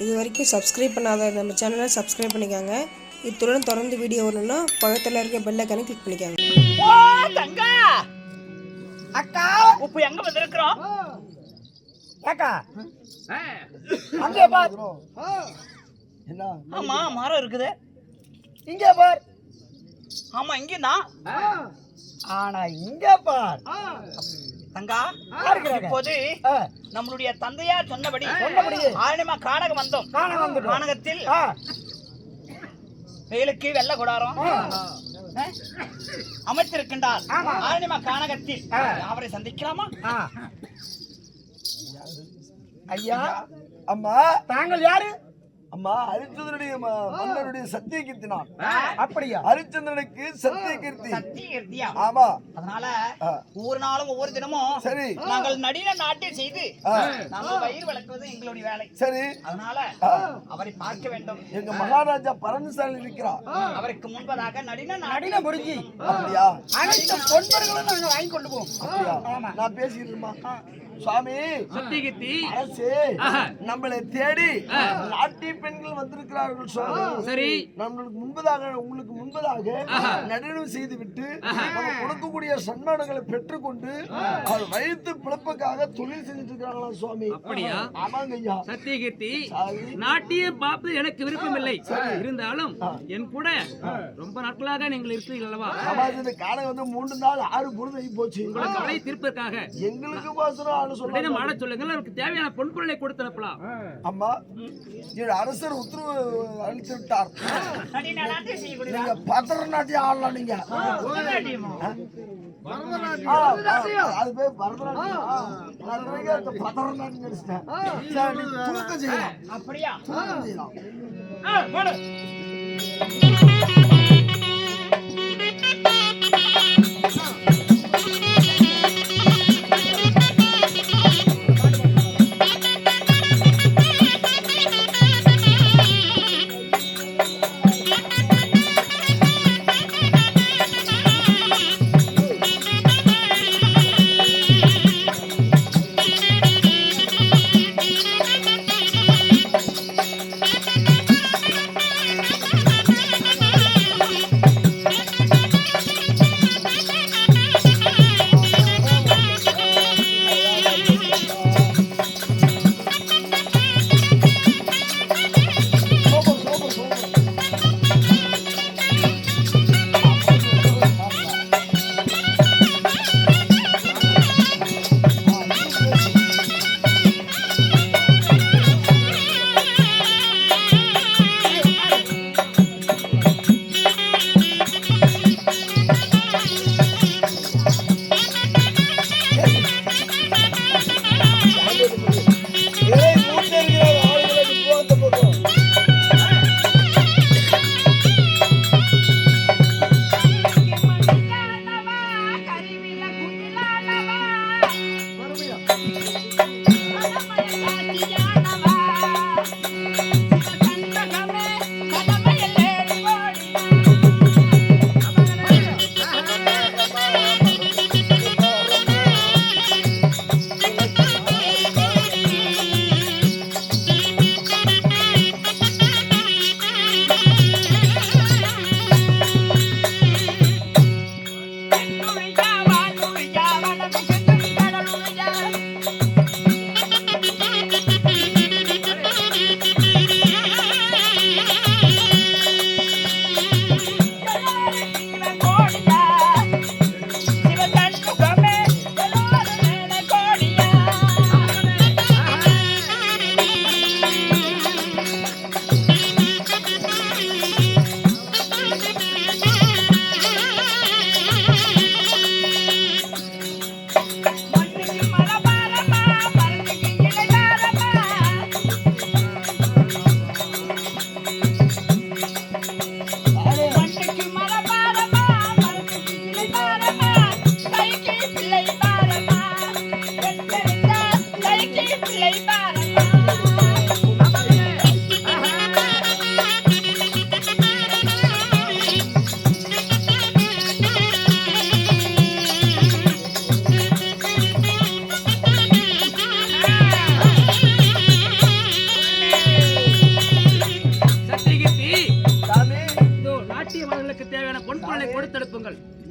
இது வரைக்கும் சப்ஸ்கிரைப் பண்ணாத நம்ம சேனலை சப்ஸ்கிரைப் பண்ணிக்கோங்க. இத்துடன் தொடர்ந்து வீடியோ வரணும்னா பக்கத்தில் இருக்க பெல் ஐக்கானை கிளிக் பண்ணிக்கோங்க. தங்கா! அக்கா! இப்ப எங்க வந்திருக்கிறோம்? அக்கா அங்கே பார். என்ன? ஆமா மரம் இருக்குது. இங்கே பார். ஆமா இங்கதான். ஆனா இங்க பார். தங்கா. இப்போது நம்மளுடைய தந்தையார் சொன்னபடி சொன்னபடி. ஆரணிமா கானகம் வந்தோம். காண வந்துட்டோம். கானகத்தில் ஆ, வெயிலுக்கு வெள்ள கூடாரம். அமைத்திருக்கின்றார் ஆரணிமா கானகத்தில் ஆ. அவரை சந்திக்கலாமா. ஐயா. அம்மா. தாங்கள் யாரு? அம்மா ஹரிச்சந்திரனுடைய மன்னனுடைய சத்திய கீர்த்தினான் அப்படியா? ஹரிச்சந்திரனுக்கு சத்திய கீர்த்தி. சக்தி இருத்தியா ஆமா. அதனால. ஒவ்வொரு நாளும் ஒவ்வொரு தினமும் சரி. நாங்கள் நடின நாட்டியம் செய்து நாங்கள் வயிறு வளர்க்குவது எங்களுடைய வேலை. சரி. அதனால அவரை பார்க்க வேண்டும். எங்க மகாராஜா பழனிசாமி இருக்கிறா அவருக்கு முன்பதாக நடின நடின முடிஞ்சு அப்படியா? அனைத்து பொன்பர்களும் நாங்க வாங்கி கொண்டு போவோம். அப்படியா? நான் பேசிக்கிறேமா சுவாமி சத்தியகீர்த்தி அரசு நம்மளை தேடி நாட்டிய பெண்கள் வந்திருக்கிறார்கள் சுவாமி. சரி. நம்மளுக்கு முன்பதாக உங்களுக்கு முன்பதாக நடனம் செய்து விட்டு நம்ம கொடுக்கக்கூடிய சன்மானங்களை பெற்றுக்கொண்டு அவர் வயிற்று பிழப்புக்காக தொழில் செஞ்சுட்டு இருக்கிறாங்களா சுவாமி? அப்படியா? ஆமாங்க ஐயா. சத்தியகீர்த்தி சாமி. நாட்டியம் பார்ப்பது எனக்கு விருப்பமில்லை இருந்தாலும் என் கூட ரொம்ப நாட்களாக நீங்கள் இருக்கிறீர்கள் அல்லவா? ஆமா இது காலை வந்து மூன்று நாள் ஆறு பொழுது போச்சு. உங்களை கவலை தீர்ப்பதற்காக. எங்களுக்கு பாசனம் ஆளு உடனே சொல்றாங்க மாட சொல்லுங்கள் அவருக்கு தேவையான பொன்பொருளை கொடுத்து அனுப்பலாம் அம்மா இது அரசர் உத்தரவு அளித்து விட்டார். நீங்க பத்திரநாட்டியம் ஆடலாம் நீங்க. அது பேர் பரதநாட்டியம். பத்திரநாட்டியம் செய்யலாம். அப்படியா? செய்யலாம்.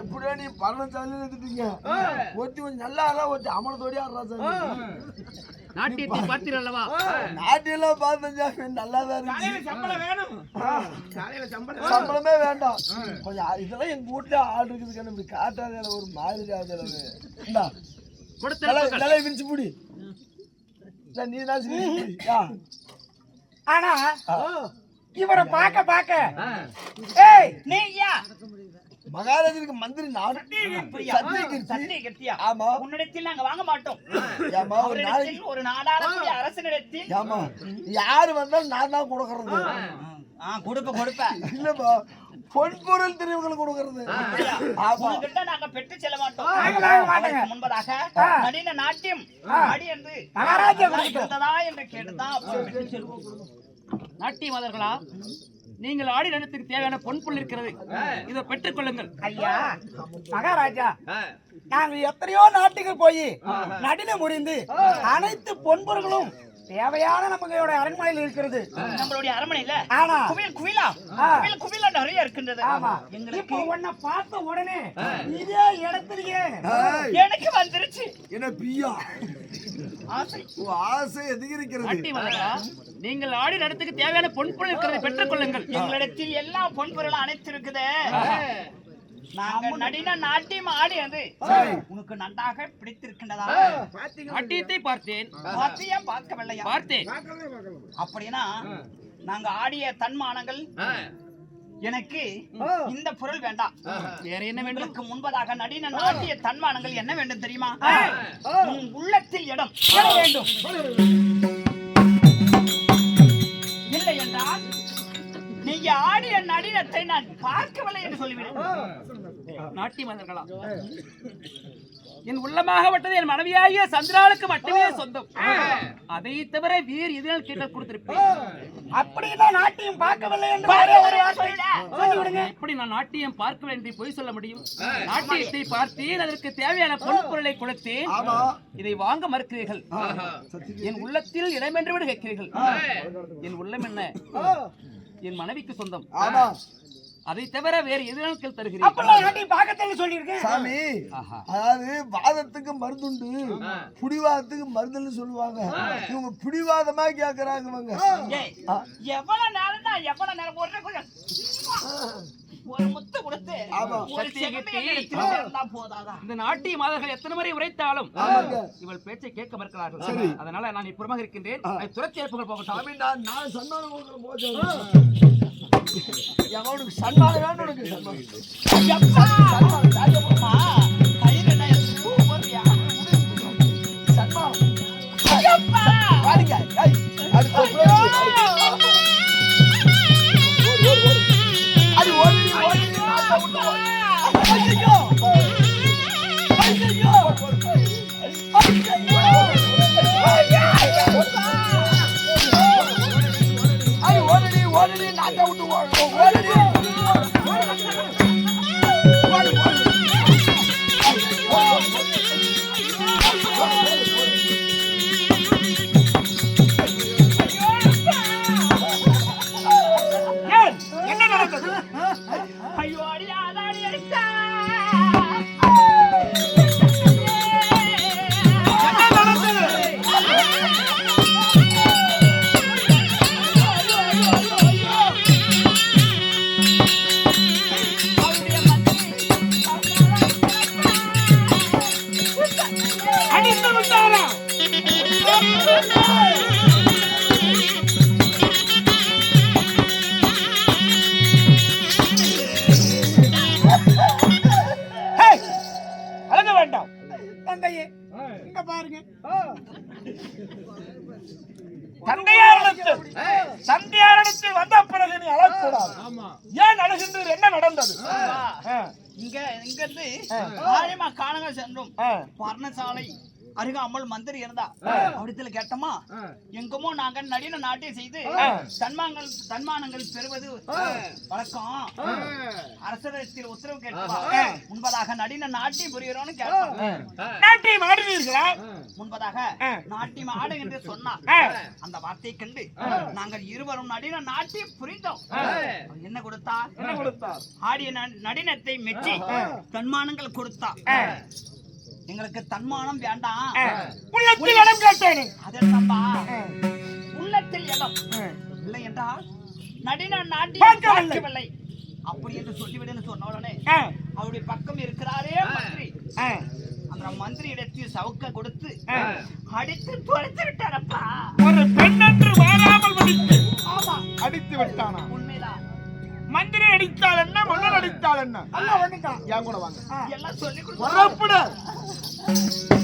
பரணசாலையில எடுத்துட்டீங்க ஒருத்தி கொஞ்சம் நல்லா ஆடுறா ஒருத்தி அமனத்தோடய ஆடுறா சாமி. நாட்டியத்தை பார்த்தீர்கள் அல்லவா நாட்டியெல்லாம் பார்த்தேன் சாமி நல்லா தான் இருக்கு சம்பளம் வேணும். காலையில சம்பளம் வேண்டாம். கொஞ்சம் இதெல்லாம் எங்க வீட்டுல ஆடு இருக்குது கண்ணு இப்படி காட்டாத ஒரு மாதிரி ஆகுது இந்தா. கொடுத்த நல்லா நல்லா விரிச்சு புடி. இல்ல, நீ தான். ஆனா இவரை பார்க்க பார்க்க. ஏய் நீயா மகாராஜருக்கு மந்திரி நான் சத்தியகீர்த்தி. ஆமா. உன்னிடத்தில் நாங்க வாங்க மாட்டோம். ஏமா ஒரு நாளைக்கு ஒரு அரசனிடத்தில் ஏமா யாரு வந்தாலும் நான் தான் கொடுக்கறது. ஆ. கொடுப்ப கொடுப்ப. இல்லப்பா பொன்பொருள் தெரிவுகள் கொடுக்கறது. உங்ககிட்ட நாங்க பெற்று செல்ல மாட்டோம். முன்பதாக நடின நாட்டியம் ஆடி என்று இருந்ததா என்று கேட்டுதான் அப்புறம் பெற்று செல்வோம். நாட்டிய மாதர்களா நீங்கள் ஆடி நடத்துக்கு தேவையான பொன்புள் இருக்கிறது. இதை பெற்றுக் கொள்ளுங்கள். ஐயா மகாராஜா நாங்கள் எத்தனையோ நாட்டுக்கு போய் நடின முடிந்து அனைத்து பொன்பொருளும் தேவையான நம்மளோட அரண்மனையில் இருக்கிறது. நம்மளுடைய அரண்மனையில ஆனா. குவில் குவிலா. குவில் குவிலா நிறைய இருக்கின்றது. ஆமா. எங்களுக்கு இப்போ உன்னை பார்த்த உடனே இதே இடத்துலயே எனக்கு வந்துருச்சு. என்ன பியா ஆசை. ஆசை அதிகரிக்கிறது. நீங்கள் ஆடி நடத்துக்கு தேவையான பொன்புள் இருக்கிறதை பெற்றுக் கொள்ளுங்கள். எங்களிடத்தில் எல்லா பொன்பொருளும் அனைத்து இருக்குதே நாங்க நடின நாட்டியம் ஆடியது. உனக்கு நன்றாக பிடித்திருக்கின்றதா? நாட்டியத்தை பார்த்தேன். பார்த்தியா பார்க்கவில்லையா? பார்த்தேன். அப்படின்னா நாங்க ஆடிய தன்மானங்கள் எனக்கு இந்த பொருள் வேண்டாம். வேற என்ன வேண்டும்? முன்பதாக நடின நாட்டிய தன்மானங்கள் என்ன வேண்டும் தெரியுமா? உன் உள்ளத்தில் இடம் வேண்டும். நடினத்தை நான் பார்க்கவில்லை என்று சொல்லிவிடு. நாட்டிய மாதர்களா என் உள்ளமாகப்பட்டது என் மனைவியாகிய சந்திராளுக்கு மட்டுமே சொந்தம். அதை தவிர வேறு எதிரால் கேட்டால் கொடுத்திருப்பேன். அப்படின்னா நாட்டியம் பார்க்கவில்லை என்று. எப்படி நான் நாட்டியம் பார்க்க வேண்டி பொய் சொல்ல முடியும்? நாட்டியத்தை பார்த்தேன் அதற்கு தேவையான பொருட்பொருளை கொடுத்தேன். இதை வாங்க மறுக்கிறீர்கள். என் உள்ளத்தில் இடமென்று விட கேட்கிறீர்கள் என் உள்ளம் என்ன? என் மனைவிக்கு சொந்தம். ஆமா. அதை தவிர வேறு நாட்டியம் பார்க்கத்தான் சொல்லியிருக்கேன் சாமி ஆஹா. அதாவது வாதத்துக்கு மருந்துண்டு புடிவாதத்துக்கு மருந்துன்னு சொல்லுவாங்க. இவங்க பிடிவாதமா கேக்குறாங்க இவங்க. எவ்வளவு நேரம் தான் எவ்வளவு நேரம் ஒரு முத்து கொடுத்து. ஒரு சேர்ந்தா போதாதா? இந்த நாட்டிய மாதர்கள் எத்தனை முறை உரைத்தாலும். இவள் பேச்சை கேட்க மறுக்கிறார்கள். அதனால நான் இப்புறமாக இருக்கின்றேன் துரத்தி எழுப்புகள் போகட்டும். நான் சன்மானம் கொடுக்குற போது எவனுக்கு சன்மானம். வேணும் உனக்கு சன்மானம். எப்பா! அம்மா, 哎呀呀哎 பர்ணசாலை அருகாமல் மந்திரி இருந்தா அவரிடத்துல கேட்டோமா? எங்குமோ நாங்க நடின நாட்டியம் செய்து தன்மானங்கள் தன்மானங்கள் பெறுவது? வழக்கம். அரசரத்தில் உத்தரவு கேட்பா முன்பதாக நடின நாட்டியம் புரிகிறோம்னு கேட்டோம். நாட்டியம் ஆடுவீர்களா? முன்பதாக நாட்டியம் ஆடு என்று சொன்னார் அந்த வார்த்தையை கண்டு நாங்கள் இருவரும் நடின நாட்டியம் புரிந்தோம். என்ன கொடுத்தார்? என்ன கொடுத்தார்? ஆடிய நடினத்தை மெச்சி தன்மானங்கள் கொடுத்தார். எங்களுக்கு தன்மானம் வேண்டாம். உள்ளத்தில் இடம் கேட்டேனே. அதென்னப்பா உள்ளத்தில் இடம். இல்லை என்றால் நடின நாட்டியம் பார்க்கவில்லை. அப்படி என்று சொல்லிவிடுன்னு சொன்ன உடனே அவருடைய பக்கம் இருக்கிறாரே மந்திரி. அந்த மந்திரி இடத்தில் சவுக்க கொடுத்து அடித்து துரைத்து விட்டாரப்பா. ஒரு பெண் என்று வாராமல் ஆமா. அடித்து விட்டானா? உண்மைதான். மந்திரி அடித்தால் என்ன மன்னன் அடித்தால் என்ன? எல்லாம் வந்துட்டான் என் கூட வாங்க. எல்லாம் சொல்லி கொடுத்து Thank you.